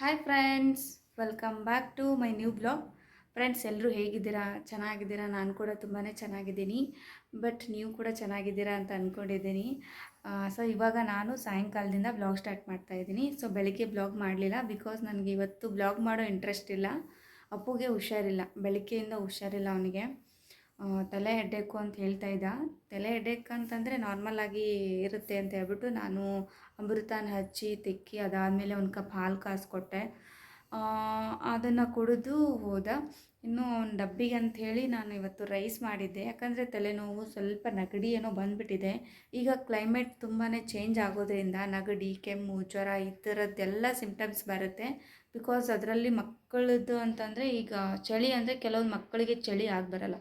Hi friends welcome back to my new blog friends ಎಲ್ಲರೂ ಹೇಗಿದ್ದೀರಾ? ಚೆನ್ನಾಗಿದ್ದೀರಾ? ನಾನು ಕೂಡ ತುಂಬಾ ಚೆನ್ನಾಗಿದ್ದೀನಿ. ಬಟ್ ನೀವು ಕೂಡ ಚೆನ್ನಾಗಿದ್ದೀರಾ ಅಂತ ಅಂದ್ಕೊಂಡಿದ್ದೀನಿ ಸೊ ಇವಾಗ ನಾನು ಸಾಯಂಕಾಲದಿಂದ ಬ್ಲಾಗ್ ಸ್ಟಾರ್ಟ್ ಮಾಡ್ತಾ ಇದ್ದೀನಿ. ಸೊ ಬೆಳಗ್ಗೆ ಬ್ಲಾಗ್ ಮಾಡಲಿಲ್ಲ ಬಿಕಾಸ್ ನನಗೆ ಇವತ್ತು ಬ್ಲಾಗ್ ಮಾಡೋ ಇಂಟ್ರೆಸ್ಟ್ ಇಲ್ಲ. ಅಪ್ಪುಗೆ ಹುಷಾರಿಲ್ಲ. ಬೆಳಗ್ಗೆಯಿಂದ ಹುಷಾರಿಲ್ಲ ಅವನಿಗೆ. ತಲೆ ಹೆಡ್ಡೇಕು ಅಂತ ಹೇಳ್ತಾ ಇದ್ದ. ತಲೆ ಹೆಡ್ಡೇಕ್ ಅಂತಂದರೆ ನಾರ್ಮಲ್ ಆಗಿ ಇರುತ್ತೆ ಅಂತ ಹೇಳ್ಬಿಟ್ಟು ನಾನು ಅಮೃತಾನ ಹಚ್ಚಿ, ತಿಕ್ಕಿ ಅದಾದಮೇಲೆ ಒಂದು ಕಪ್ ಹಾಲು ಕಾಯಿಸ್ಕೊಟ್ಟೆ ಅದನ್ನು ಕುಡಿದು ಹೋದ. ಇನ್ನು ಅವ್ನ ಡಬ್ಬಿಗೆ ಅಂತ ಹೇಳಿ ನಾನು ಇವತ್ತು ರೈಸ್ ಮಾಡಿದ್ದೆ. ಯಾಕಂದರೆ ತಲೆನೋವು ಸ್ವಲ್ಪ ನೆಗಡಿ ಏನೋ ಬಂದುಬಿಟ್ಟಿದೆ. ಈಗ ಕ್ಲೈಮೇಟ್ ತುಂಬಾ ಚೇಂಜ್ ಆಗೋದ್ರಿಂದ ನಗಡಿ, ಕೆಮ್ಮು, ಜ್ವರ ಈ ಥರದ್ದೆಲ್ಲ ಸಿಂಪ್ಟಮ್ಸ್ ಬರುತ್ತೆ. ಬಿಕಾಸ್ ಅದರಲ್ಲಿ ಮಕ್ಕಳದ್ದು ಅಂತಂದರೆ ಈಗ ಚಳಿ ಅಂದರೆ ಕೆಲವೊಂದು ಮಕ್ಕಳಿಗೆ ಚಳಿ ಬರಲ್ಲ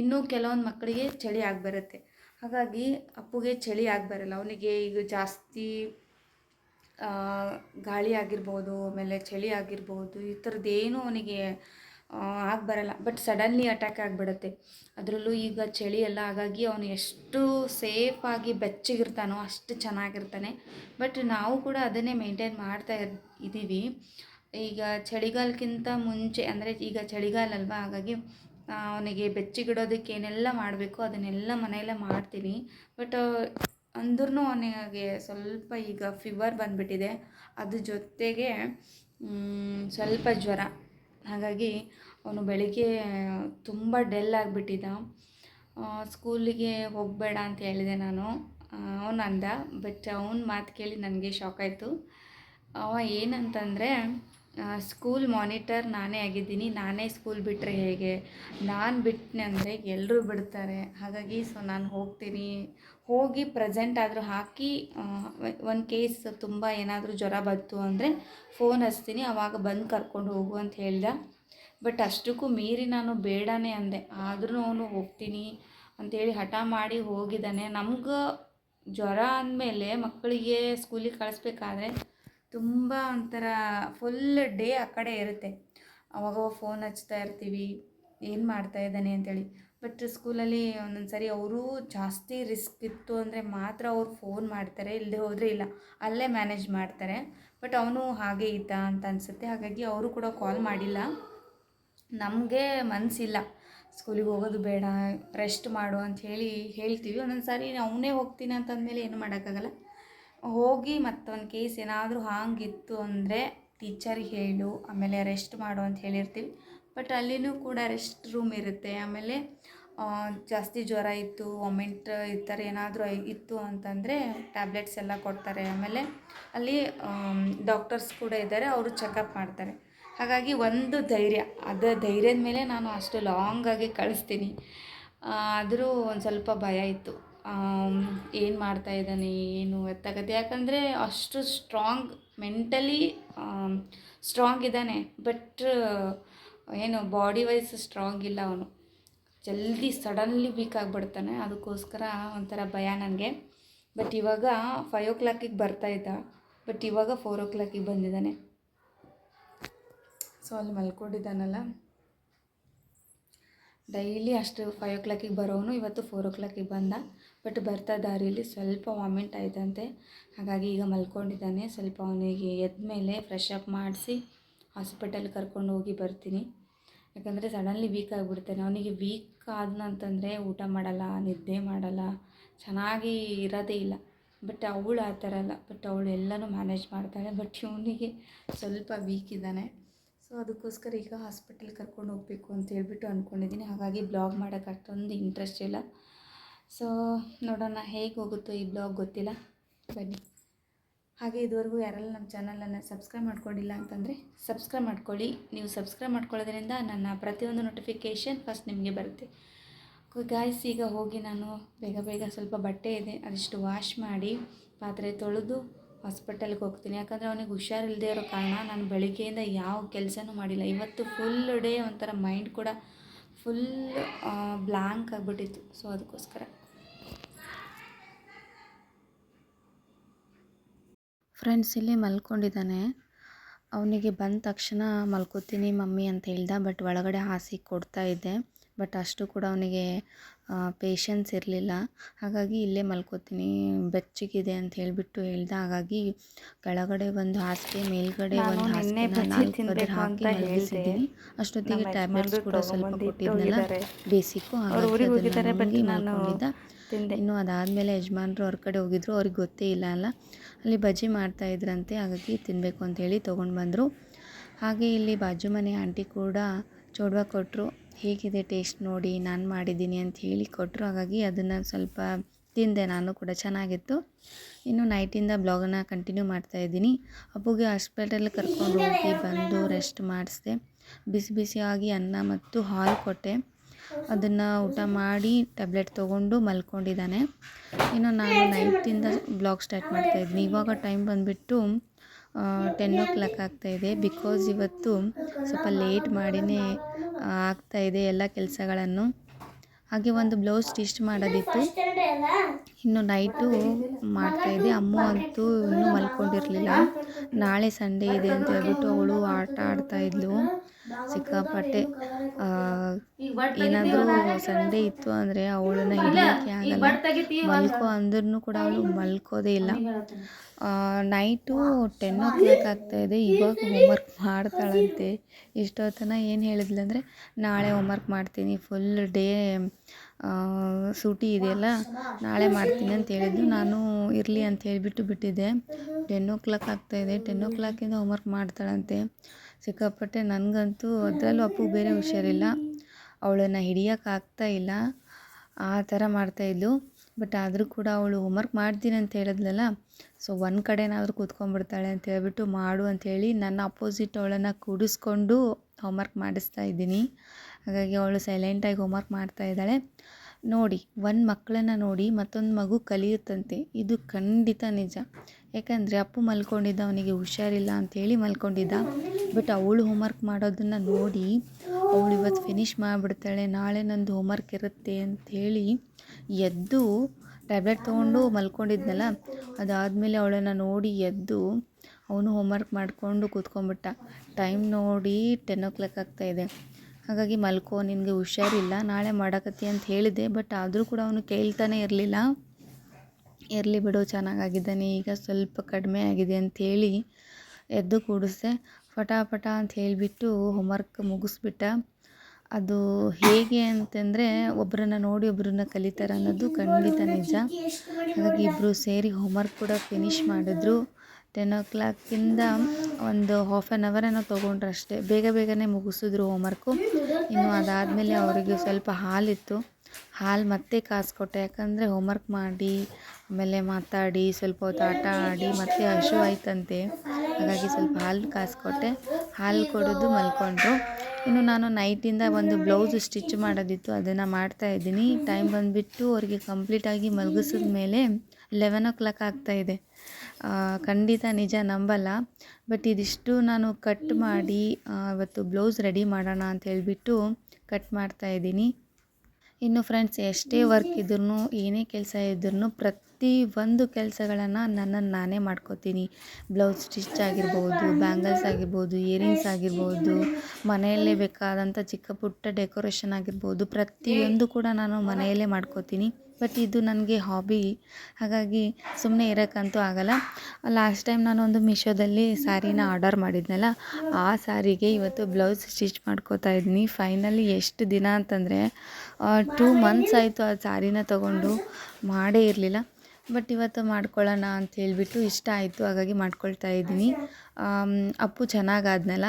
ಇನ್ನೂ ಕೆಲವೊಂದು ಮಕ್ಕಳಿಗೆ ಚಳಿ ಆಗಿಬರುತ್ತೆ. ಹಾಗಾಗಿ ಅಪ್ಪುಗೆ ಚಳಿ ಆಗಿಬರಲ್ಲ. ಅವನಿಗೆ ಈಗ ಜಾಸ್ತಿ ಗಾಳಿ ಆಗಿರ್ಬೋದು, ಆಮೇಲೆ ಚಳಿ ಆಗಿರ್ಬೋದು, ಈ ಥರದ್ದೇನು ಅವನಿಗೆ ಆಗಿಬರಲ್ಲ. ಬಟ್ ಸಡನ್ಲಿ ಅಟ್ಯಾಕ್ ಆಗಿಬಿಡುತ್ತೆ. ಅದರಲ್ಲೂ ಈಗ ಚಳಿ ಎಲ್ಲ ಹಾಗಾಗಿ ಅವನು ಎಷ್ಟು ಸೇಫಾಗಿ ಬೆಚ್ಚಗಿರ್ತಾನೋ ಅಷ್ಟು ಚೆನ್ನಾಗಿರ್ತಾನೆ. ಬಟ್ ನಾವು ಕೂಡ ಅದನ್ನೇ ಮೇಂಟೈನ್ ಮಾಡ್ತಾ ಇದ್ದೀವಿ ಈಗ ಚಳಿಗಾಲಕ್ಕಿಂತ ಮುಂಚೆ, ಅಂದರೆ ಈಗ ಚಳಿಗಾಲ ಅಲ್ವಾ ಹಾಗಾಗಿ ಅವನಿಗೆ ಬೆಚ್ಚಗಿಡೋದಕ್ಕೆ ಏನೆಲ್ಲ ಮಾಡಬೇಕು, ಅದನ್ನೆಲ್ಲ ಮನೆಯಲ್ಲೇ ಮಾಡ್ತೀನಿ. ಬಟ್ ಅಂದ್ರೂ ಅವನಿಗೆ ಸ್ವಲ್ಪ ಈಗ ಫೀವರ್ ಬಂದುಬಿಟ್ಟಿದೆ. ಅದ್ರ ಜೊತೆಗೆ ಸ್ವಲ್ಪ ಜ್ವರ. ಹಾಗಾಗಿ ಅವನು ಬೆಳಿಗ್ಗೆ ತುಂಬ ಡೆಲ್ ಆಗಿಬಿಟ್ಟಿದ್ದ ಸ್ಕೂಲಿಗೆ ಹೋಗಬೇಡ ಅಂತ ಹೇಳಿದೆ ನಾನು. ಅವನು ಅಂದ ಬಟ್ ಅವನ ಮಾತು ಕೇಳಿ ನನಗೆ ಶಾಕ್ ಆಯಿತು. ಅವ ಏನಂತಂದರೆ ಸ್ಕೂಲ್ ಮಾನಿಟರ್ ನಾನೇ ಆಗಿದ್ದೀನಿ. ನಾನೇ ಸ್ಕೂಲ್ ಬಿಟ್ಟರೆ ಹೇಗೆ? ನಾನು ಬಿಟ್ಟನೆ ಅಂದರೆ ಎಲ್ಲರೂ ಬಿಡ್ತಾರೆ. ಹಾಗಾಗಿ ಸೊ ನಾನು ಹೋಗ್ತೀನಿ. ಹೋಗಿ ಪ್ರೆಸೆಂಟ್ ಆದರೂ ಹಾಕಿ ಒಂದು ಕೇಸ್ ತುಂಬ ಏನಾದರೂ ಜ್ವರ ಬಂತು ಅಂದರೆ ಫೋನ್ ಹಚ್ತೀನಿ. ಆವಾಗ ಬಂದು ಕರ್ಕೊಂಡು ಹೋಗು ಅಂತ ಹೇಳ್ದೆ. ಬಟ್ ಅಷ್ಟಕ್ಕೂ ಮೀರಿ ನಾನು ಬೇಡನೇ ಅಂದೆ. ಆದರೂ ಅವನು ಹೋಗ್ತೀನಿ ಅಂತೇಳಿ ಹಠ ಮಾಡಿ ಹೋಗಿದ್ದಾನೆ. ನಮ್ಗೆ ಜ್ವರ ಅಂದಮೇಲೆ ಮಕ್ಕಳಿಗೆ ಸ್ಕೂಲಿಗೆ ಕಳಿಸ್ಬೇಕಾದ್ರೆ ತುಂಬ ಒಂಥರ ಫುಲ್ ಡೇ ಆ ಕಡೆ ಇರುತ್ತೆ. ಅವಾಗ ಫೋನ್ ಹಚ್ತಾ ಇರ್ತೀವಿ, ಏನು ಮಾಡ್ತಾ ಇದ್ದಾನೆ ಅಂತೇಳಿ. ಬಟ್ ಸ್ಕೂಲಲ್ಲಿ ಒಂದೊಂದು ಸರಿ ಅವರು ಜಾಸ್ತಿ ರಿಸ್ಕ್ ಇತ್ತು ಅಂದರೆ ಮಾತ್ರ ಅವ್ರು ಫೋನ್ ಮಾಡ್ತಾರೆ ಇಲ್ಲದೆ ಹೋದರೆ ಇಲ್ಲ. ಅಲ್ಲೇ ಮ್ಯಾನೇಜ್ ಮಾಡ್ತಾರೆ. ಬಟ್ ಅವನು ಹಾಗೆ ಇದ್ದ ಅಂತ ಅನಿಸುತ್ತೆ. ಹಾಗಾಗಿ ಅವರು ಕೂಡ ಕಾಲ್ ಮಾಡಿಲ್ಲ. ನಮಗೆ ಮನಸ್ಸಿಲ್ಲ ಸ್ಕೂಲಿಗೆ ಹೋಗೋದು ಬೇಡ ರೆಸ್ಟ್ ಮಾಡು ಅಂತ ಹೇಳಿ ಹೇಳ್ತೀವಿ. ಒಂದೊಂದು ಸಾರಿ ಅವನೇ ಹೋಗ್ತೀನಿ ಅಂತಂದಮೇಲೆ ಏನು ಮಾಡೋಕ್ಕಾಗಲ್ಲ. ಹೋಗಿ ಮತ್ತೊಂದು ಕೇಸ್ ಏನಾದರೂ ಹಾಂಗಿತ್ತು ಅಂದರೆ ಟೀಚರಿಗೆ ಹೇಳು, ಆಮೇಲೆ ರೆಸ್ಟ್ ಮಾಡು ಅಂತ ಹೇಳಿರ್ತೀವಿ. ಬಟ್ ಅಲ್ಲಿನೂ ಕೂಡ ರೆಸ್ಟ್ ರೂಮ್ ಇರುತ್ತೆ. ಆಮೇಲೆ ಜಾಸ್ತಿ ಜ್ವರ ಇತ್ತು ವಾಮಿಂಟ್ ಈ ಥರ ಏನಾದರೂ ಇತ್ತು ಅಂತಂದರೆ ಟ್ಯಾಬ್ಲೆಟ್ಸ್ ಎಲ್ಲ ಕೊಡ್ತಾರೆ. ಆಮೇಲೆ ಅಲ್ಲಿ ಡಾಕ್ಟರ್ಸ್ ಕೂಡ ಇದ್ದಾರೆ, ಅವರು ಚೆಕಪ್ ಮಾಡ್ತಾರೆ. ಹಾಗಾಗಿ ಒಂದು ಧೈರ್ಯ, ಅದು ಧೈರ್ಯದ ಮೇಲೆ ನಾನು ಅಷ್ಟು ಲಾಂಗಾಗಿ ಕಳಿಸ್ತೀನಿ. ಆದರೂ ಒಂದು ಸ್ವಲ್ಪ ಭಯ ಇತ್ತು. ಏನು ಮಾಡ್ತಾ ಇದ್ದಾನೆ, ಏನು ಗೊತ್ತಾಗತ್ತೆ ಯಾಕಂದರೆ ಅಷ್ಟು ಸ್ಟ್ರಾಂಗ್ ಮೆಂಟಲಿ ಸ್ಟ್ರಾಂಗ್ ಇದ್ದಾನೆ. ಬಟ್ ಏನು ಬಾಡಿ ವೈಸ್ ಸ್ಟ್ರಾಂಗ್ ಇಲ್ಲ ಅವನು. ಜಲ್ದಿ ಸಡನ್ಲಿ ವೀಕ್ ಆಗಿಬಿಡ್ತಾನೆ. ಅದಕ್ಕೋಸ್ಕರ ಒಂಥರ ಭಯ ನನಗೆ. ಬಟ್ ಇವಾಗ ಫೈವ್ ಓ ಕ್ಲಾಕಿಗೆ ಬರ್ತಾಯಿದ್ದ ಬಟ್ ಇವಾಗ ಫೋರ್ ಓ ಕ್ಲಾಕಿಗೆ ಬಂದಿದ್ದಾನೆ. ಸೊ ಅಲ್ಲಿ ಮಲ್ಕೊಂಡಿದ್ದಾನಲ್ಲ. ಡೈಲಿ ಅಷ್ಟು ಫೈವ್ ಓ ಕ್ಲಾಕಿಗೆ ಬರೋನು ಇವತ್ತು ಫೋರ್ ಓ ಕ್ಲಾಕಿಗೆ ಬಂದ. ಬಟ್ ಬರ್ತಾ ದಾರಿಯಲ್ಲಿ ಸ್ವಲ್ಪ ವಾಮಿಂಟ್ ಆಯ್ತಂತೆ. ಹಾಗಾಗಿ ಈಗ ಮಲ್ಕೊಂಡಿದ್ದಾನೆ. ಸ್ವಲ್ಪ ಅವನಿಗೆ ಎದ್ದ ಮೇಲೆ ಫ್ರೆಶ್ ಅಪ್ ಮಾಡಿಸಿ ಹಾಸ್ಪಿಟಲ್ ಕರ್ಕೊಂಡು ಹೋಗಿ ಬರ್ತೀನಿ. ಯಾಕಂದರೆ ಸಡನ್ಲಿ ವೀಕ್ ಆಗಿಬಿಡ್ತಾನೆ. ಅವನಿಗೆ ವೀಕ್ ಆದನಂತಂದರೆ ಊಟ ಮಾಡಲ್ಲ, ನಿದ್ದೆ ಮಾಡಲ್ಲ, ಚೆನ್ನಾಗಿ ಇರೋದೇ ಇಲ್ಲ. ಬಟ್ ಅವಳು ಆ ಥರ ಅಲ್ಲ. ಬಟ್ ಅವಳು ಎಲ್ಲನೂ ಮ್ಯಾನೇಜ್ ಮಾಡ್ತಾಳೆ. ಬಟ್ ಇವನಿಗೆ ಸ್ವಲ್ಪ ವೀಕ್ ಇದ್ದಾನೆ. ಸೊ ಅದಕ್ಕೋಸ್ಕರ ಈಗ ಹಾಸ್ಪಿಟಲ್ ಕರ್ಕೊಂಡು ಹೋಗಬೇಕು ಅಂತ ಹೇಳ್ಬಿಟ್ಟು ಅಂದ್ಕೊಂಡಿದ್ದೀನಿ ಹಾಗಾಗಿ ಬ್ಲಾಗ್ ಮಾಡೋಕ್ಕೆ ಅಷ್ಟೊಂದು ಇಂಟ್ರೆಸ್ಟ್ ಇಲ್ಲ. ಸೊ ನೋಡೋಣ ಹೇಗೆ ಹೋಗುತ್ತೋ ಈ ಬ್ಲಾಗ್ ಗೊತ್ತಿಲ್ಲ. ಬನ್ನಿ. ಹಾಗೆ ಇದುವರೆಗೂ ಯಾರೆಲ್ಲ ನಮ್ಮ ಚಾನಲನ್ನು ಸಬ್ಸ್ಕ್ರೈಬ್ ಮಾಡ್ಕೊಂಡಿಲ್ಲ ಅಂತಂದರೆ ಸಬ್ಸ್ಕ್ರೈಬ್ ಮಾಡ್ಕೊಳ್ಳಿ. ನೀವು ಸಬ್ಸ್ಕ್ರೈಬ್ ಮಾಡ್ಕೊಳ್ಳೋದ್ರಿಂದ ನನ್ನ ಪ್ರತಿಯೊಂದು ನೋಟಿಫಿಕೇಷನ್ ಫಸ್ಟ್ ನಿಮಗೆ ಬರುತ್ತೆ. ಗಾಯ್ಸ್ ಈಗ ಹೋಗಿ ನಾನು ಬೇಗ ಬೇಗ ಸ್ವಲ್ಪ ಬಟ್ಟೆ ಇದೆ, ಅದಿಷ್ಟು ವಾಶ್ ಮಾಡಿ ಪಾತ್ರೆ ತೊಳೆದು ಹಾಸ್ಪಿಟಲ್ಗೆ ಹೋಗ್ತೀನಿ. ಯಾಕಂದರೆ ಅವನಿಗೆ ಹುಷಾರಿಲ್ಲದೆ ಇರೋ ಕಾರಣ ನಾನು ಬೆಳಿಗ್ಗೆಯಿಂದ ಯಾವ ಕೆಲಸನೂ ಮಾಡಿಲ್ಲ. ಇವತ್ತು ಫುಲ್ ಡೇ ಒಂಥರ ಮೈಂಡ್ ಕೂಡ ಫುಲ್ ಬ್ಲ್ಯಾಂಕ್ ಆಗಿಬಿಟ್ಟಿತ್ತು. ಸೊ ಅದಕ್ಕೋಸ್ಕರ. ಫ್ರೆಂಡ್ಸ್ ಇಲ್ಲಿ ಮಲ್ಕೊಂಡಿದ್ದಾನೆ. ಅವನಿಗೆ ಬಂದ ತಕ್ಷಣ ಮಲ್ಕೋತೀನಿ ಮಮ್ಮಿ ಅಂತ ಹೇಳ್ದ ಬಟ್ ಒಳಗಡೆ ಹಾಸಿಗೆ ಕೊಡ್ತಾ ಇದ್ದೆ. ಬಟ್ ಅಷ್ಟು ಕೂಡ ಅವನಿಗೆ ಪೇಷನ್ಸ್ ಇರಲಿಲ್ಲ. ಹಾಗಾಗಿ ಇಲ್ಲೇ ಮಲ್ಕೋತೀನಿ. ಬೆಚ್ಚಗಿದೆ ಅಂತ ಹೇಳಿಬಿಟ್ಟು ಹೇಳ್ದ. ಹಾಗಾಗಿ ಕೆಳಗಡೆ ಒಂದು ಹಾಸಿಗೆ ಮೇಲ್ಗಡೆ ಒಂದು ಹಾಸಿಗೆ ಅಂತ ಹಾಕಿ. ಮಲಗಿಸಿದ್ದೀನಿ. ಅಷ್ಟೊತ್ತಿಗೆ ಟ್ಯಾಬ್ಲೆಟ್ಸ್ ಕೂಡ ಸ್ವಲ್ಪ ಕೊಟ್ಟಿದ್ನಲ್ಲ. ಬೇಸಿಕ್ಕು ಅವ್ರು ಹಾಗಾಗಿ ಮಲ್ಕೊಂಡಿದ್ದ ಇನ್ನು ಅದಾದಮೇಲೆ ಯಜಮಾನ್ರು ಹೊರ ಕಡೆ ಹೋಗಿದ್ರು. ಅವ್ರಿಗೆ ಗೊತ್ತೇ ಇಲ್ಲ ಅಲ್ಲ. ಅಲ್ಲಿ ಬಜ್ಜಿ ಮಾಡ್ತಾ ಇದ್ರಂತೆ. ಹಾಗಾಗಿ ತಿನ್ನಬೇಕು ಅಂತೇಳಿ ತೊಗೊಂಡು ಬಂದರು. ಹಾಗೆ ಇಲ್ಲಿ ಬಾಜು ಮನೆ ಆಂಟಿ ಕೂಡ ಚೋಡ್ವ ಕೊಟ್ಟರು ಹೇಗಿದೆ ಟೇಸ್ಟ್ ನೋಡಿ ನಾನು ಮಾಡಿದ್ದೀನಿ ಅಂತ ಹೇಳಿ ಕೊಟ್ಟರು ಹಾಗಾಗಿ ಅದನ್ನು ಸ್ವಲ್ಪ ತಿಂದೆ ನಾನು ಕೂಡ, ಚೆನ್ನಾಗಿತ್ತು. ಇನ್ನು ನೈಟಿಂದ ಬ್ಲಾಗನ್ನು ಕಂಟಿನ್ಯೂ ಮಾಡ್ತಾ ಇದ್ದೀನಿ. ಅಪ್ಪುಗೆ ಹಾಸ್ಪಿಟಲ್ ಕರ್ಕೊಂಡು ಹೋಗಿ ಬಂದು ರೆಸ್ಟ್ ಮಾಡಿಸಿದೆ. ಬಿಸಿ ಬಿಸಿಯಾಗಿ ಅನ್ನ ಮತ್ತು ಹಾಲು ಕೊಟ್ಟೆ. ಅದನ್ನು ಊಟ ಮಾಡಿ ಟ್ಯಾಬ್ಲೆಟ್ ತೊಗೊಂಡು ಮಲ್ಕೊಂಡಿದ್ದಾನೆ. ಇನ್ನು ನಾನು ನೈಟಿಂದ ಬ್ಲಾಗ್ ಸ್ಟಾರ್ಟ್ ಮಾಡ್ತಾ ಇದ್ದೀನಿ. ಇವಾಗ ಟೈಮ್ ಬಂದುಬಿಟ್ಟು ಟೆನ್ ಓ ಕ್ಲಾಕ್ ಆಗ್ತಾಯಿದೆ ಬಿಕಾಸ್ ಇವತ್ತು ಸ್ವಲ್ಪ ಲೇಟ್ ಮಾಡಿನೇ ಆಗ್ತಾಯಿದೆ ಎಲ್ಲ ಕೆಲಸಗಳನ್ನು. ಹಾಗೆ ಒಂದು ಬ್ಲೌಸ್ ಸ್ಟಿಚ್ ಮಾಡೋದಿತ್ತು. ಇನ್ನು ನೈಟು ಮಾಡ್ತಾಯಿದ್ದೆ ಅಮ್ಮ ಅಂತೂ ಇನ್ನೂ ಮಲ್ಕೊಂಡಿರಲಿಲ್ಲ. ನಾಳೆ ಸಂಡೇ ಇದೆ ಅಂತ ಹೇಳ್ಬಿಟ್ಟು ಅವಳು ಆಟ ಆಡ್ತಾ ಇದ್ಲು. ಸಿಕ್ಕಾಪಟ್ಟೆ ಏನಾದರೂ ಸಂಡೇ ಇತ್ತು ಅಂದರೆ ಅವಳನ್ನ ಹಿಡಿಯೋಕ್ಕೆ ಆಗಲ್ಲ. ಮಲ್ಕೋ ಅಂದ್ರೂ ಕೂಡ ಅವಳು ಮಲ್ಕೋದೇ ಇಲ್ಲ. ನೈಟು ಟೆನ್ ಓ ಕ್ಲಾಕ್ ಆಗ್ತಾಯಿದೆ ಇವಾಗ ಹೋಮ್ವರ್ಕ್ ಮಾಡ್ತಾಳಂತೆ. ಇಷ್ಟೊತ್ತನ ಏನು ಹೇಳಿದ್ಲು ಅಂದರೆ ನಾಳೆ ಹೋಮ್ವರ್ಕ್ ಮಾಡ್ತೀನಿ ಫುಲ್ ಡೇ ಸೂಟಿ ಇದೆಯಲ್ಲ ನಾಳೆ ಮಾಡ್ತೀನಿ ಅಂತ ಹೇಳಿದ್ಲು. ನಾನು ಇರಲಿ ಅಂತ ಹೇಳಿಬಿಟ್ಟು ಬಿಟ್ಟಿದ್ದೆ. ಟೆನ್ ಓ ಕ್ಲಾಕ್ ಆಗ್ತಾಯಿದೆ ಟೆನ್ ಓ ಕ್ಲಾಕಿಂದ ಹೋಮ್ವರ್ಕ್ ಮಾಡ್ತಾಳಂತೆ. ಸಿಕ್ಕಾಪಟ್ಟೆ ನನಗಂತೂ ಅದರಲ್ಲೂ ಅಪ್ಪು ಬೇರೆ ಹುಷಾರಿಲ್ಲ. ಅವಳನ್ನು ಹಿಡಿಯೋಕ್ಕಾಗ್ತಾ ಇಲ್ಲ. ಆ ಥರ ಮಾಡ್ತಾಯಿದ್ಲು ಬಟ್ ಆದರೂ ಕೂಡ ಅವಳು ಹೋಮ್ವರ್ಕ್ ಮಾಡ್ತೀನಿ ಅಂತ ಹೇಳಿದ್ಲಲ್ಲ ಸೊ ಒಂದು ಕಡೆನಾದರೂ ಕೂತ್ಕೊಂಡ್ಬಿಡ್ತಾಳೆ ಅಂತ ಹೇಳ್ಬಿಟ್ಟು ಮಾಡು ಅಂಥೇಳಿ ನನ್ನ ಅಪೋಸಿಟ್ ಅವಳನ್ನು ಕೂಡಿಸ್ಕೊಂಡು ಹೋಮ್ವರ್ಕ್ ಮಾಡಿಸ್ತಾ ಇದ್ದೀನಿ. ಹಾಗಾಗಿ ಅವಳು ಸೈಲೆಂಟಾಗಿ ಹೋಮ್ವರ್ಕ್ ಮಾಡ್ತಾ ಇದ್ದಾಳೆ. ನೋಡಿ, ಒಂದು ಮಕ್ಕಳನ್ನು ನೋಡಿ ಮತ್ತೊಂದು ಮಗು ಕಲಿಯುತ್ತಂತೆ. ಇದು ಖಂಡಿತ ನಿಜ. ಯಾಕಂದರೆ ಅಪ್ಪು ಮಲ್ಕೊಂಡಿದ್ದ, ಅವನಿಗೆ ಹುಷಾರಿಲ್ಲ ಅಂಥೇಳಿ ಮಲ್ಕೊಂಡಿದ್ದ. ಬಟ್ ಅವಳು ಹೋಮ್ವರ್ಕ್ ಮಾಡೋದನ್ನು ನೋಡಿ, ಅವಳು ಇವತ್ತು ಫಿನಿಷ್ ಮಾಡಿಬಿಡ್ತಾಳೆ, ನಾಳೆ ನಂದು ಹೋಮ್ವರ್ಕ್ ಇರುತ್ತೆ ಅಂಥೇಳಿ ಎದ್ದು ಟ್ಯಾಬ್ಲೆಟ್ ತೊಗೊಂಡು ಮಲ್ಕೊಂಡಿದ್ನಲ್ಲ, ಅದಾದಮೇಲೆ ಅವಳನ್ನು ನೋಡಿ ಎದ್ದು ಅವನು ಹೋಮ್ವರ್ಕ್ ಮಾಡಿಕೊಂಡು ಕೂತ್ಕೊಂಡ್ಬಿಟ್ಟ. ಟೈಮ್ ನೋಡಿ ಟೆನ್ ಓ ಕ್ಲಾಕ್ ಆಗ್ತಾಯಿದೆ ಹಾಗಾಗಿ ಮಲ್ಕೋ, ನಿನಗೆ ಹುಷಾರಿಲ್ಲ, ನಾಳೆ ಮಾಡಕತ್ತಿ ಅಂತ ಹೇಳಿದೆ ಬಟ್ ಆದರೂ ಕೂಡ ಅವನು ಕೇಳ್ತಾನೆ ಇರಲಿಲ್ಲ. ಇರಲಿ ಬಿಡು, ಚೆನ್ನಾಗಾಗಿದ್ದಾನೆ, ಈಗ ಸ್ವಲ್ಪ ಕಡಿಮೆ ಆಗಿದೆ ಅಂಥೇಳಿ ಎದ್ದು ಕೂಡಿಸ್ದೆ. ಫಟಾಫಟ ಅಂತ ಹೇಳಿಬಿಟ್ಟು ಹೋಮ್ವರ್ಕ್ ಮುಗಿಸ್ಬಿಟ್ಟ. ಅದು ಹೇಗೆ ಅಂತಂದರೆ ಒಬ್ಬರನ್ನ ನೋಡಿ ಒಬ್ಬರನ್ನ ಕಲಿತಾರೆ ಅನ್ನೋದು ಖಂಡಿತ ನಿಜ. ಹಾಗಾಗಿ ಇಬ್ಬರು ಸೇರಿ ಹೋಮ್ವರ್ಕ್ ಕೂಡ ಫಿನಿಶ್ ಮಾಡಿದ್ರು. ಟೆನ್ ಓ ಕ್ಲಾಕಿಂದ ಒಂದು ಹಾಫ್ ಆ್ಯನ್ ಅವರ್ ಏನೋ ತೊಗೊಂಡ್ರು ಅಷ್ಟೇ. ಬೇಗ ಬೇಗನೆ ಮುಗಿಸಿದ್ರು ಹೋಮ್ವರ್ಕು ಇನ್ನು ಅದಾದಮೇಲೆ ಅವರಿಗೆ ಸ್ವಲ್ಪ ಹಾಲಿತ್ತು. ಹಾಲು ಮತ್ತೆ ಕಾಸ್ಕೊಟ್ಟೆ ಯಾಕಂದರೆ ಹೋಮ್ವರ್ಕ್ ಮಾಡಿ, ಆಮೇಲೆ ಮಾತಾಡಿ, ಸ್ವಲ್ಪ ಹೊತ್ತು ಆಟ ಆಡಿ, ಮತ್ತೆ ಹಶು ಆಯ್ತಂತೆ. ಹಾಗಾಗಿ ಸ್ವಲ್ಪ ಹಾಲು ಕಾಸ್ಕೊಟ್ಟೆ ಹಾಲು ಕೊಡೋದು ಮಲ್ಕೊಂಡ್ರು. ಇನ್ನು ನಾನು ನೈಟಿಂದ ಒಂದು ಬ್ಲೌಸ್ ಸ್ಟಿಚ್ ಮಾಡೋದಿತ್ತು, ಅದನ್ನು ಮಾಡ್ತಾ ಇದ್ದೀನಿ. ಟೈಮ್ ಬಂದುಬಿಟ್ಟು ಅವರಿಗೆ ಕಂಪ್ಲೀಟಾಗಿ ಮಲಗಿಸಿದ ಮೇಲೆ ಲೆವೆನ್ ಓ ಕ್ಲಾಕ್ ಆಗ್ತಾಯಿದೆ ಖಂಡಿತ ನಿಜ ನಂಬಲ್ಲ ಬಟ್ ಇದಿಷ್ಟು ನಾನು ಕಟ್ ಮಾಡಿ ಇವತ್ತು ಬ್ಲೌಸ್ ರೆಡಿ ಮಾಡೋಣ ಅಂತ ಹೇಳಿಬಿಟ್ಟು ಕಟ್ ಮಾಡ್ತಾ ಇದ್ದೀನಿ. ಇನ್ನು ಫ್ರೆಂಡ್ಸ್ ಎಷ್ಟೇ ವರ್ಕ್ ಇದ್ರೂ ಏನೇ ಕೆಲಸ ಇದ್ರೂ ಪ್ರತಿ ಒಂದು ಕೆಲಸಗಳನ್ನು ನನ್ನನ್ನು ನಾನೇ ಮಾಡ್ಕೋತೀನಿ. ಬ್ಲೌಸ್ ಸ್ಟಿಚ್ ಆಗಿರ್ಬೋದು ಬ್ಯಾಂಗಲ್ಸ್ ಆಗಿರ್ಬೋದು ಇಯರಿಂಗ್ಸ್ ಆಗಿರ್ಬೋದು, ಮನೆಯಲ್ಲೇ ಬೇಕಾದಂಥ ಚಿಕ್ಕ ಪುಟ್ಟ ಡೆಕೋರೇಷನ್ ಆಗಿರ್ಬೋದು, ಪ್ರತಿಯೊಂದು ಕೂಡ ನಾನು ಮನೆಯಲ್ಲೇ ಮಾಡ್ಕೋತೀನಿ. ಬಟ್ ಇದು ನನಗೆ ಹಾಬಿ. ಹಾಗಾಗಿ ಸುಮ್ಮನೆ ಇರೋಕ್ಕಂತೂ ಆಗಲ್ಲ. ಲಾಸ್ಟ್ ಟೈಮ್ ನಾನು ಒಂದು ಮೀಶೋದಲ್ಲಿ ಸ್ಯಾರಿನ ಆರ್ಡರ್ ಮಾಡಿದ್ನಲ್ಲ, ಆ ಸ್ಯಾರಿಗೆ ಇವತ್ತು ಬ್ಲೌಸ್ ಸ್ಟಿಚ್ ಮಾಡ್ಕೋತಾ ಇದ್ದೀನಿ ಫೈನಲಿ ಎಷ್ಟು ದಿನ ಅಂತಂದರೆ ಟೂ ಮಂತ್ಸ್ ಆಯಿತು ಆ ಸ್ಯಾರಿನ ತೊಗೊಂಡು ಮಾಡೇ ಇರಲಿಲ್ಲ. ಬಟ್ ಇವತ್ತು ಮಾಡ್ಕೊಳ್ಳೋಣ ಅಂತ ಹೇಳಿಬಿಟ್ಟು ಇಷ್ಟ ಆಯಿತು, ಹಾಗಾಗಿ ಮಾಡ್ಕೊಳ್ತಾ ಇದ್ದೀನಿ. ಅಪ್ಪು ಚೆನ್ನಾಗಾದ್ನಲ್ಲ,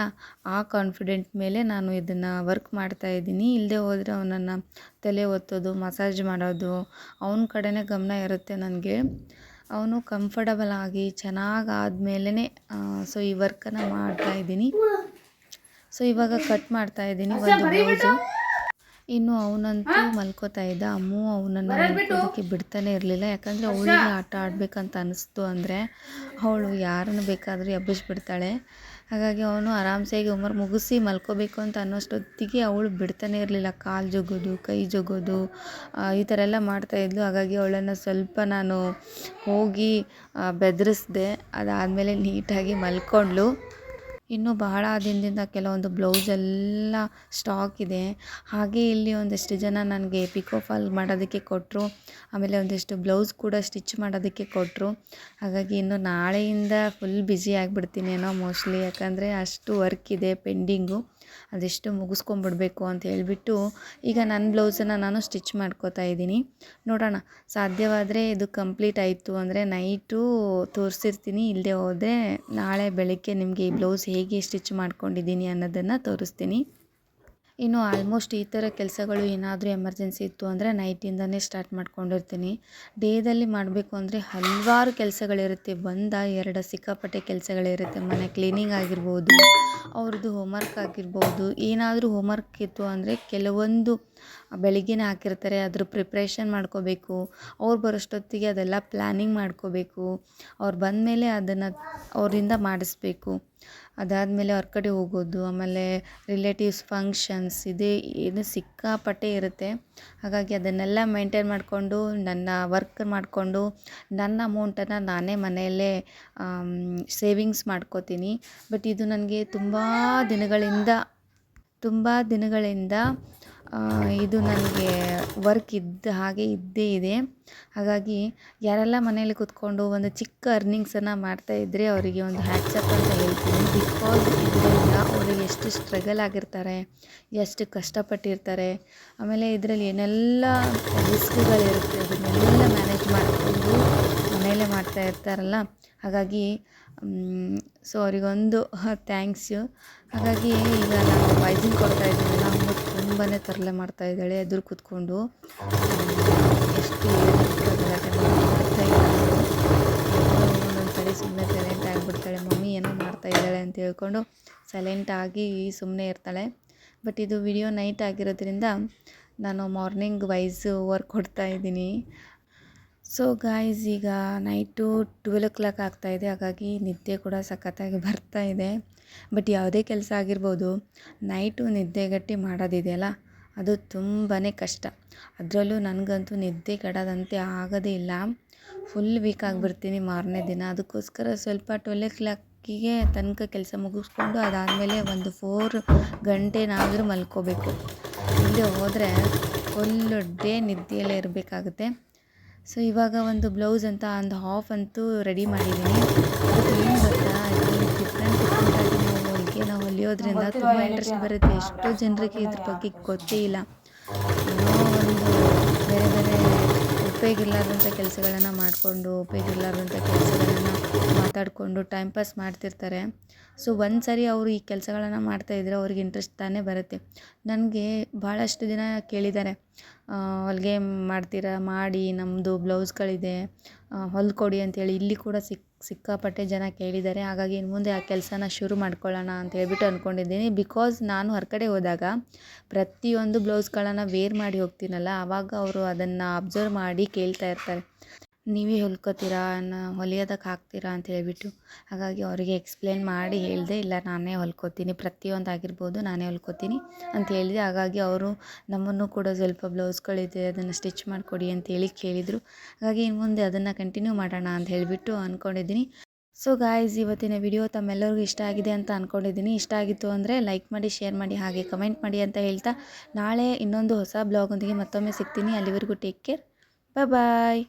ಆ ಕಾನ್ಫಿಡೆಂಟ್ ಮೇಲೆ ನಾನು ಇದನ್ನು ವರ್ಕ್ ಮಾಡ್ತಾ ಇದ್ದೀನಿ. ಇಲ್ಲದೆ ಹೋದರೆ ಅವನನ್ನು ತಲೆ ಒತ್ತೋದು ಮಸಾಜ್ ಮಾಡೋದು, ಅವನ ಕಡೆನೇ ಗಮನ ಇರುತ್ತೆ ನನಗೆ. ಅವನು ಕಂಫರ್ಟಬಲ್ ಆಗಿ ಚೆನ್ನಾಗಾದ್ಮೇಲೆ ಸೊ ಈ ವರ್ಕನ್ನು ಮಾಡ್ತಾ ಇದ್ದೀನಿ. ಸೊ ಇವಾಗ ಕಟ್ ಮಾಡ್ತಾ ಇದ್ದೀನಿ ಒಂದು ಬ್ಲೌಸು ಇನ್ನು ಅವನಂತೂ ಮಲ್ಕೋತಾ ಇದ್ದ. ಅಮ್ಮ ಅವನನ್ನು ಮಲ್ಕೋದಕ್ಕೆ ಬಿಡ್ತಾನೆ ಇರಲಿಲ್ಲ. ಯಾಕಂದರೆ ಅವಳಿಗೆ ಆಟ ಆಡಬೇಕಂತ ಅನ್ನಿಸ್ತು ಅಂದರೆ ಅವಳು ಯಾರನ್ನು ಬೇಕಾದರೂ ಎಬ್ಬಿಸ್ಬಿಡ್ತಾಳೆ. ಹಾಗಾಗಿ ಅವನು ಆರಾಮ್ಸೆಯಾಗಿ ಉಮರ್ ಮುಗಿಸಿ ಮಲ್ಕೋಬೇಕು ಅಂತ ಅನ್ನೋಷ್ಟೊತ್ತಿಗೆ ಅವಳು ಬಿಡ್ತಾನೆ ಇರಲಿಲ್ಲ. ಕಾಲು ಜೊಗೋದು ಕೈ ಜೊಗೋದು ಈ ಥರ ಎಲ್ಲ ಮಾಡ್ತಾಯಿದ್ಲು ಹಾಗಾಗಿ ಅವಳನ್ನು ಸ್ವಲ್ಪ ನಾನು ಹೋಗಿ ಬೆದರಿಸ್ದೆ. ಅದಾದಮೇಲೆ ನೀಟಾಗಿ ಮಲ್ಕೊಂಡ್ಳು ಇನ್ನೂ ಬಹಳ ದಿನದಿಂದ ಕೆಲವೊಂದು ಬ್ಲೌಸ್ ಎಲ್ಲ ಸ್ಟಾಕ್ ಇದೆ. ಹಾಗೆ ಇಲ್ಲಿ ಒಂದಿಷ್ಟು ಜನ ನನಗೆ ಪಿಕೋ ಫಾಲ್ ಮಾಡೋದಕ್ಕೆ ಕೊಟ್ಟರು ಆಮೇಲೆ ಒಂದಿಷ್ಟು ಬ್ಲೌಸ್ ಕೂಡ ಸ್ಟಿಚ್ ಮಾಡೋದಕ್ಕೆ ಕೊಟ್ಟರು ಹಾಗಾಗಿ ಇನ್ನು ನಾಳೆಯಿಂದ ಫುಲ್ ಬ್ಯುಸಿ ಆಗಿಬಿಡ್ತೀನೇನೋ ಮೋಸ್ಟ್ಲಿ ಯಾಕಂದರೆ ಅಷ್ಟು ವರ್ಕ್ ಇದೆ ಪೆಂಡಿಂಗು ಅದೆಷ್ಟು ಮುಗಿಸ್ಕೊಂಬಿಡ್ಬೇಕು ಅಂತ ಹೇಳಿಬಿಟ್ಟು ಈಗ ನನ್ನ ಬ್ಲೌಸನ್ನು ನಾನು ಸ್ಟಿಚ್ ಮಾಡ್ಕೋತಾ ಇದ್ದೀನಿ. ನೋಡೋಣ, ಸಾಧ್ಯವಾದರೆ ಇದು ಕಂಪ್ಲೀಟ್ ಆಯಿತು ಅಂದರೆ ನೈಟು ತೋರಿಸಿರ್ತೀನಿ. ಇಲ್ಲದೆ ಹೋದರೆ ನಾಳೆ ಬೆಳಗ್ಗೆ ನಿಮಗೆ ಈ ಬ್ಲೌಸ್ ಹೇಗೆ ಸ್ಟಿಚ್ ಮಾಡ್ಕೊಂಡಿದ್ದೀನಿ ಅನ್ನೋದನ್ನು ತೋರಿಸ್ತೀನಿ. ಇನ್ನು ಆಲ್ಮೋಸ್ಟ್ ಈ ಥರ ಕೆಲಸಗಳು ಏನಾದರೂ ಎಮರ್ಜೆನ್ಸಿ ಇತ್ತು ಅಂದರೆ ನೈಟಿಂದನೇ ಸ್ಟಾರ್ಟ್ ಮಾಡ್ಕೊಂಡಿರ್ತೀನಿ. ಡೇದಲ್ಲಿ ಮಾಡಬೇಕು ಅಂದರೆ ಹಲವಾರು ಕೆಲಸಗಳಿರುತ್ತೆ. ಬಂದ ಎರಡು ಸಿಕ್ಕಾಪಟ್ಟೆ ಕೆಲಸಗಳಿರುತ್ತೆ. ಮನೆ ಕ್ಲೀನಿಂಗ್ ಆಗಿರ್ಬೋದು, ಅವ್ರದ್ದು ಹೋಮ್ವರ್ಕ್ ಆಗಿರ್ಬೋದು, ಏನಾದರೂ ಹೋಮ್ವರ್ಕ್ ಇತ್ತು ಅಂದರೆ ಕೆಲವೊಂದು ಬೆಳಿಗ್ಗೆನೇ ಹಾಕಿರ್ತಾರೆ, ಅದ್ರ ಪ್ರಿಪ್ರೇಷನ್ ಮಾಡ್ಕೋಬೇಕು, ಅವ್ರು ಬರೋಷ್ಟೊತ್ತಿಗೆ ಅದೆಲ್ಲ ಪ್ಲ್ಯಾನಿಂಗ್ ಮಾಡ್ಕೋಬೇಕು, ಅವ್ರು ಬಂದಮೇಲೆ ಅದನ್ನು ಅವರಿಂದ ಮಾಡಿಸ್ಬೇಕು. ಅದಾದಮೇಲೆ ಅವ್ರ ಕಡೆ ಹೋಗೋದು, ಆಮೇಲೆ ರಿಲೇಟಿವ್ಸ್ ಫಂಕ್ಷನ್ಸ್ ಇದೇ, ಏನು ಸಿಕ್ಕಾಪಟ್ಟೆ ಇರುತ್ತೆ. ಹಾಗಾಗಿ ಅದನ್ನೆಲ್ಲ ಮೇಂಟೈನ್ ಮಾಡಿಕೊಂಡು, ನನ್ನ ವರ್ಕ್ ಮಾಡಿಕೊಂಡು, ನನ್ನ ಅಮೌಂಟನ್ನು ನಾನೇ ಮನೆಯಲ್ಲೇ ಸೇವಿಂಗ್ಸ್ ಮಾಡ್ಕೋತೀನಿ. ಬಟ್ ಇದು ನನಗೆ ತುಂಬ ದಿನಗಳಿಂದ ತುಂಬ ದಿನಗಳಿಂದ ಇದು ನನಗೆ ವರ್ಕ್ ಇದ್ದ ಹಾಗೆ ಇದ್ದೇ ಇದೆ. ಹಾಗಾಗಿ ಯಾರೆಲ್ಲ ಮನೇಲಿ ಕೂತ್ಕೊಂಡು ಒಂದು ಚಿಕ್ಕ ಅರ್ನಿಂಗ್ಸನ್ನು ಮಾಡ್ತಾ ಇದ್ದರೆ ಅವರಿಗೆ ಒಂದು ಹ್ಯಾಟ್ಸಪ್ ಅಂತ ಹೇಳ್ತೀನಿ. ಬಿಕಾಸ್ ಇದರಿಂದ ಅವರಿಗೆ ಎಷ್ಟು ಸ್ಟ್ರಗಲ್ ಆಗಿರ್ತಾರೆ, ಎಷ್ಟು ಕಷ್ಟಪಟ್ಟಿರ್ತಾರೆ. ಆಮೇಲೆ ಇದರಲ್ಲಿ ಏನೆಲ್ಲ ರಿಸ್ಕ್ಗಳಿರುತ್ತೆ ಅದನ್ನೆಲ್ಲ ಮ್ಯಾನೇಜ್ ಮಾಡಿಕೊಂಡು ಮನೆಯಲ್ಲೇ ಮಾಡ್ತಾ ಇರ್ತಾರಲ್ಲ, ಹಾಗಾಗಿ ಸೊ ಅವರಿಗೊಂದು ಥ್ಯಾಂಕ್ಸು ಹಾಗಾಗಿ ಈಗ ನಾನು ತುಂಬಾ ತರಲೆ ಮಾಡ್ತಾ ಇದ್ದಾಳೆ, ಎದುರು ಕೂತ್ಕೊಂಡು. ಎಷ್ಟು ಇಲ್ಲ. ಸುಮ್ಮನೆ ಸೈಲೆಂಟ್ ಆಗಿಬಿಡ್ತಾಳೆ, ಮಮ್ಮಿ, ಏನೋ ಮಾಡ್ತಾ ಇದ್ದಾಳೆ ಅಂತ ಹೇಳ್ಕೊಂಡು ಸೈಲೆಂಟ್ ಆಗಿ ಸುಮ್ಮನೆ ಇರ್ತಾಳೆ. ಬಟ್ ಇದು ವಿಡಿಯೋ ನೈಟ್ ಆಗಿರೋದ್ರಿಂದ ನಾನು ಮಾರ್ನಿಂಗ್ ವೈಸ್ ವರ್ಕ್ ಕೊಡ್ತಾ ಇದ್ದೀನಿ. ಸೊ ಗಾಯ್ಸ್ ಈಗ ನೈಟು ಟ್ವೆಲ್ ಓ ಕ್ಲಾಕ್ ಆಗ್ತಾಯಿದೆ ಹಾಗಾಗಿ ನಿದ್ದೆ ಕೂಡ ಸಖತ್ತಾಗಿ ಬರ್ತಾ ಇದೆ. ಬಟ್ ಯಾವುದೇ ಕೆಲಸ ಆಗಿರ್ಬೋದು ನೈಟು ನಿದ್ದೆಗಟ್ಟಿ ಮಾಡೋದಿದೆಯಲ್ಲ ಅದು ತುಂಬಾ ಕಷ್ಟ. ಅದರಲ್ಲೂ ನನಗಂತೂ ನಿದ್ದೆ ಕೆಡೋದಂತೆ ಆಗೋದೇ ಇಲ್ಲ. ಫುಲ್ ವೀಕ್ ಆಗಿಬಿಡ್ತೀನಿ ಮಾರನೇ ದಿನ. ಅದಕ್ಕೋಸ್ಕರ ಸ್ವಲ್ಪ ಟ್ವೆಲ್ ಓ ಕ್ಲಾಕಿಗೆ ತನಕ ಕೆಲಸ ಮುಗಿಸ್ಕೊಂಡು ಅದಾದಮೇಲೆ ಒಂದು ಫೋರ್ ಗಂಟೆನಾದರೂ ಮಲ್ಕೋಬೇಕು. ಇಲ್ಲದೆ ಹೋದರೆ ಫುಲ್ ಡೇ ನಿದ್ದೆಯಲ್ಲೇ ಇರಬೇಕಾಗುತ್ತೆ. ಸೊ ಇವಾಗ ಒಂದು ಬ್ಲೌಸ್ ಅಂತ ಒಂದು ಹಾಫ್ ಅಂತೂ ರೆಡಿ ಮಾಡಿದ್ದೀನಿ ಏನು ಗೊತ್ತಾ? ಅದು ಡಿಫ್ರೆಂಟ್ ಡಿಫ್ರೆಂಟಾಗಿ ನಾವು ಹೊಲಿಗೆ ನಾವು ಹೊಲಿಯೋದ್ರಿಂದ ತುಂಬ ಇಂಟ್ರೆಸ್ಟ್ ಬರುತ್ತೆ. ಎಷ್ಟೋ ಜನರಿಗೆ ಇದ್ರ ಬಗ್ಗೆ ಗೊತ್ತೇ ಇಲ್ಲ. ಏನೋ ಒಂದು ಬೇರೆ ಬೇರೆ ಉಪಯೋಗ ಇರಲಾರ್ದಂಥ ಕೆಲಸಗಳನ್ನು ಮಾಡಿಕೊಂಡು ಉಪಯೋಗ ಇರಲಾರ್ದಂಥ ಕೆಲಸಗಳನ್ನು ಮಾತಾಡಿಕೊಂಡು ಟೈಮ್ ಪಾಸ್ ಮಾಡ್ತಿರ್ತಾರೆ. ಸೊ ಒಂದು ಸರಿ ಅವರು ಈ ಕೆಲಸಗಳನ್ನು ಮಾಡ್ತಾಯಿದ್ರೆ ಅವ್ರಿಗೆ ಇಂಟ್ರೆಸ್ಟ್ ತಾನೇ ಬರುತ್ತೆ. ನನಗೆ ಭಾಳಷ್ಟು ದಿನ ಕೇಳಿದ್ದಾರೆ ಹೊಲಿಗೆ ಮಾಡ್ತೀರಾ, ಮಾಡಿ ನಮ್ಮದು ಬ್ಲೌಸ್ಗಳಿದೆ ಹೊಲ್ಕೊಡಿ ಅಂತೇಳಿ. ಇಲ್ಲಿ ಕೂಡ ಸಿಕ್, ಸಿಕ್ಕಾಪಟ್ಟೆ ಜನ ಕೇಳಿದ್ದಾರೆ ಹಾಗಾಗಿ ಇನ್ನು ಮುಂದೆ ಆ ಕೆಲಸನ ಶುರು ಮಾಡ್ಕೊಳ್ಳೋಣ ಅಂತ ಹೇಳ್ಬಿಟ್ಟು ಅಂದ್ಕೊಂಡಿದ್ದೀನಿ ಬಿಕಾಸ್ ನಾನು ಹೊರಗಡೆ ಹೋದಾಗ ಪ್ರತಿಯೊಂದು ಬ್ಲೌಸ್ಗಳನ್ನು ವೇರ್ ಮಾಡಿ ಹೋಗ್ತೀನಲ್ಲ ಆವಾಗ ಅವರು ಅದನ್ನು ಅಬ್ಸರ್ವ್ ಮಾಡಿ ಕೇಳ್ತಾ ಇರ್ತಾರೆ. ನೀವೇ ಹೊಲ್ಕೋತೀರಾ, ನಾ ಹೊಲಿಯೋದಕ್ಕೆ ಹಾಕ್ತೀರಾ ಅಂತ ಹೇಳಿಬಿಟ್ಟು. ಹಾಗಾಗಿ ಅವರಿಗೆ ಎಕ್ಸ್ಪ್ಲೇನ್ ಮಾಡಿ ಹೇಳಿದೆ, ಇಲ್ಲ ನಾನೇ ಹೊಲ್ಕೋತೀನಿ, ಪ್ರತಿಯೊಂದು ಆಗಿರ್ಬೋದು ನಾನೇ ಹೊಲ್ಕೋತೀನಿ ಅಂತ ಹೇಳಿದೆ. ಹಾಗಾಗಿ ಅವರು ನಮ್ಮನ್ನು ಕೂಡ ಸ್ವಲ್ಪ ಬ್ಲೌಸ್ಗಳಿದೆ, ಅದನ್ನು ಸ್ಟಿಚ್ ಮಾಡಿಕೊಡಿ ಅಂತೇಳಿ ಕೇಳಿದರು. ಹಾಗಾಗಿ ಇನ್ನು ಮುಂದೆ ಅದನ್ನು ಕಂಟಿನ್ಯೂ ಮಾಡೋಣ ಅಂತ ಹೇಳಿಬಿಟ್ಟು ಅಂದ್ಕೊಂಡಿದ್ದೀನಿ ಸೊ ಗಾಯ್ಸ್ ಇವತ್ತಿನ ವಿಡಿಯೋ ತಮ್ಮೆಲ್ಲರಿಗೂ ಇಷ್ಟ ಆಗಿದೆ ಅಂತ ಅಂದ್ಕೊಂಡಿದ್ದೀನಿ ಇಷ್ಟ ಆಗಿತ್ತು ಅಂದರೆ ಲೈಕ್ ಮಾಡಿ ಶೇರ್ ಮಾಡಿ, ಹಾಗೆ ಕಮೆಂಟ್ ಮಾಡಿ ಅಂತ ಹೇಳ್ತಾ ನಾಳೆ ಇನ್ನೊಂದು ಹೊಸ ಬ್ಲಾಗೊಂದಿಗೆ ಮತ್ತೊಮ್ಮೆ ಸಿಗ್ತೀನಿ. ಅಲ್ಲಿವರೆಗೂ ಟೇಕ್ ಕೇರ್ ಬಾಯ್